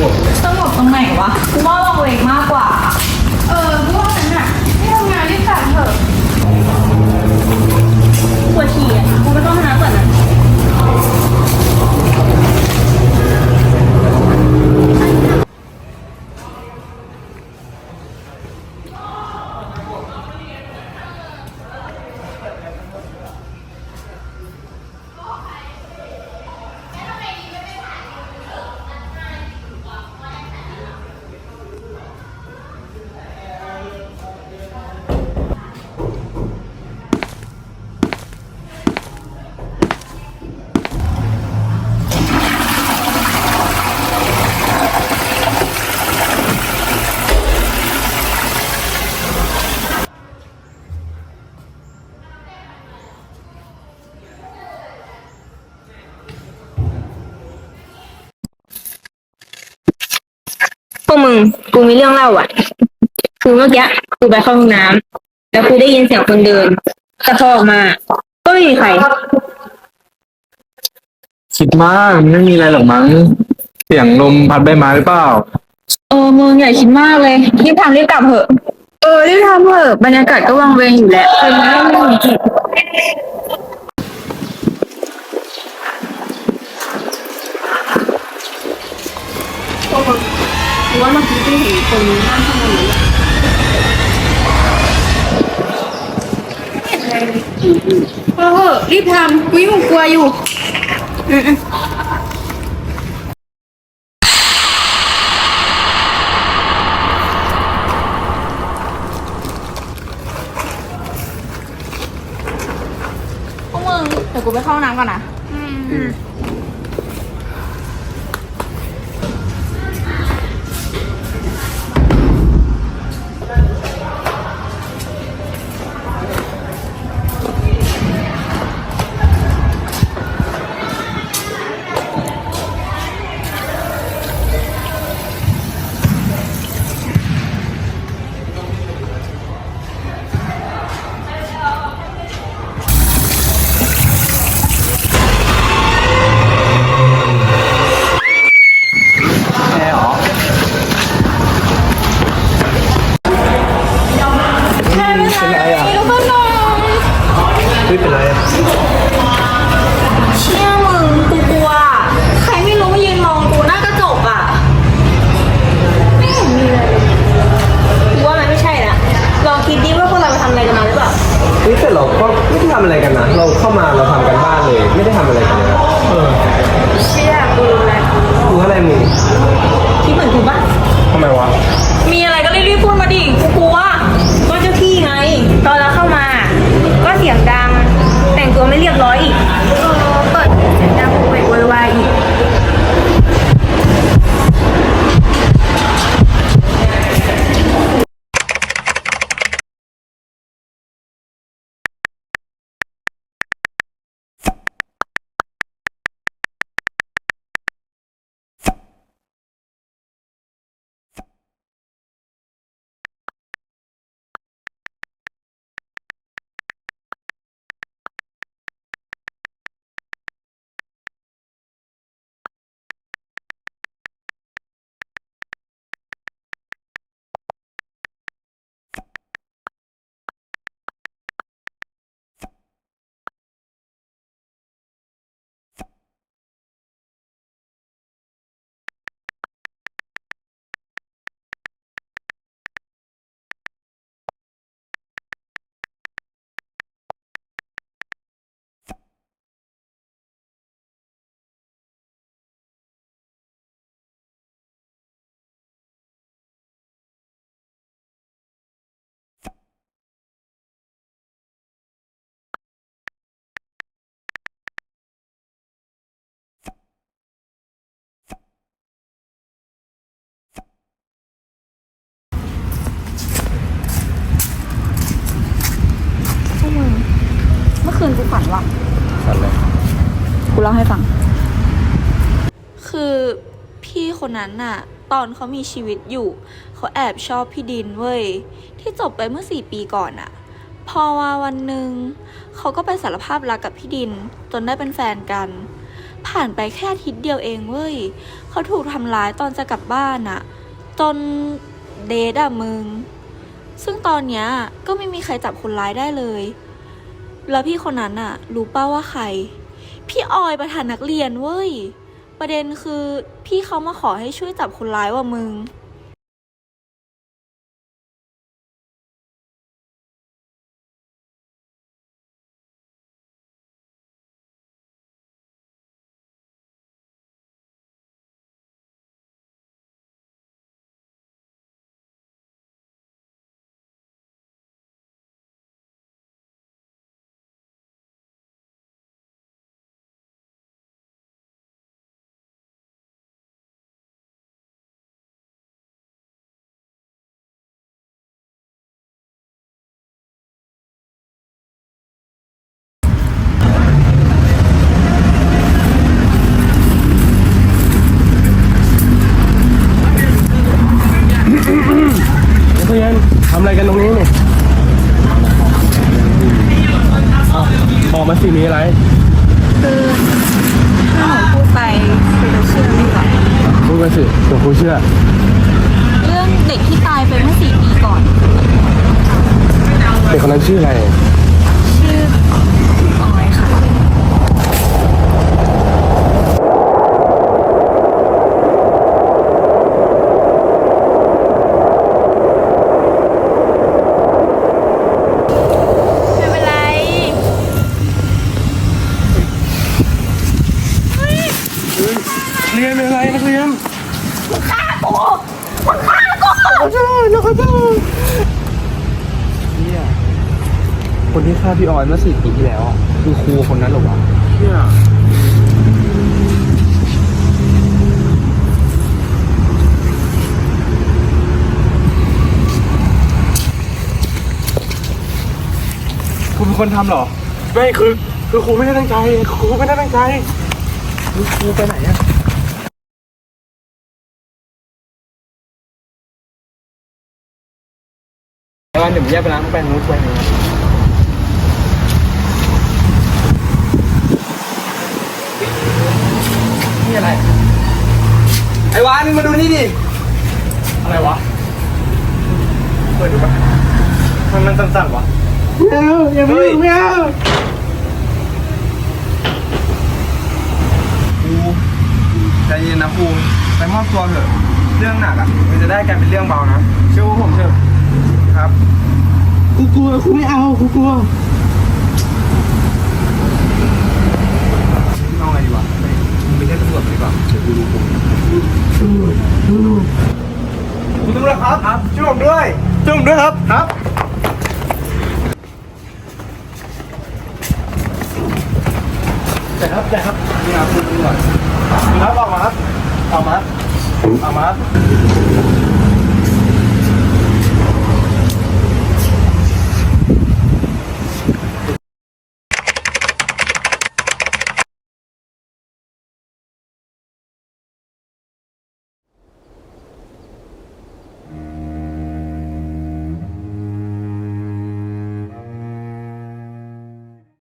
งบสงบตรงไหนวะกูว่าวังเวงมาก วกมึงกูมีเรื่องเล่าอะ คือเมื่อกี้กูไปเข้าห้องน้ำแล้วกูได้ยินเสียงคนเดินกระทอออกมา ก็ไม่มีใคร คิดมากไม่มีอะไรหรอกมั้ง เสียงลมพัดใบไม้หรือเปล่า เออมึงอย่าคิดมากเลยรีบทำรีบกลับเถอะ เออรีบทำเถอะบรรยากาศก็วังเวงอยู่แล้วเป็นไม่ไม่ มีกิจว่าเมื่อกี้กูเห็นคนนั่งข้างบนนี้เออรีบทำกูยังกลัวอยู่พวกมึงเดี๋ยวกูไปเข้าห้องน้ำก่อนนะแไม่เป็นไร ร้อยอีกเออเปิดเสียงดังโวยวายอีก คนนั้นน่ะ ตอนเขามีชีวิตอยู่ เขาแอบชอบพี่ดินเว้ย ที่จบไปเมื่อสี่ปีก่อนน่ะพอว่าวันหนึ่งเขาก็ไปสารภาพรักกับพี่ดิน จนได้เป็นแฟนกัน ผ่านไปแค่ทิตย์เดียวเองเว้ย เขาถูกทำร้ายตอนจะกลับบ้านอะจนเดทอะมึง ซึ่งตอนเนี้ยก็ไม่มีใครจับคนร้ายได้เลย แล้วพี่คนนั้นอะรู้ป้าว่าใคร พี่ออยประธานนักเรียนเว้ย ประเด็นคือพี่เขามาขอให้ช่วยจับคนร้ายว่ะมึง อะไรกันตรงนี้เนี่ยอ้าวบอกมาสิมีอะไร คือถ้าหนูพูดไปคือจะเชื่อไหมคะพูดมาสิเดี๋ยวครูเชื่อ เรื่องเด็กที่ตายไปเมื่อสี่ปีก่อน เด็กคนนั้นชื่ออะไร เรียนเป็นอะไรนักเรียนฆ่ากูฆ่ากูขอโทษขอโทษเนี่ยคนที่ฆ่าพี่ออยเมื่อสี่ปีที่แล้วอะคือครูคนนั้นเหรอวะเนี่ยครูเป็นคนทำเหรอ ไม่คือคือครูไม่ได้ตั้งใจครูไม่ได้ตั้งใจคือครูไปไหนอะ แล้ววันเดี๋ยวผมแยกไปล้างไปนู้นไปนู้นนี่อะไร ไอ้วานมาดูนี่ดิ อะไรวะ เปิดดูปะมันมันสั่นๆวะไม่เอาอย่าไม่เอาไม่เอาครูใจเย็นนะครูไปมอบตัวเถอะ เรื่องหนักอะ มันจะได้กลายเป็นเรื่องเบานะ เชื่อผมเถอะ กูกลัวกูไม่เอากูกลัวเอาไงดีวะไม่ไม่ใช่ตำรวจดีกว่าเดี๋ยวกูดูกูคุณตำรวจครับครับช่วยผมด้วยช่วยผมด้วยครับครับ แต่ครับแต่ครับนี่ครับคุณตำรวจครับออกมาครับออกมาออกมาครับ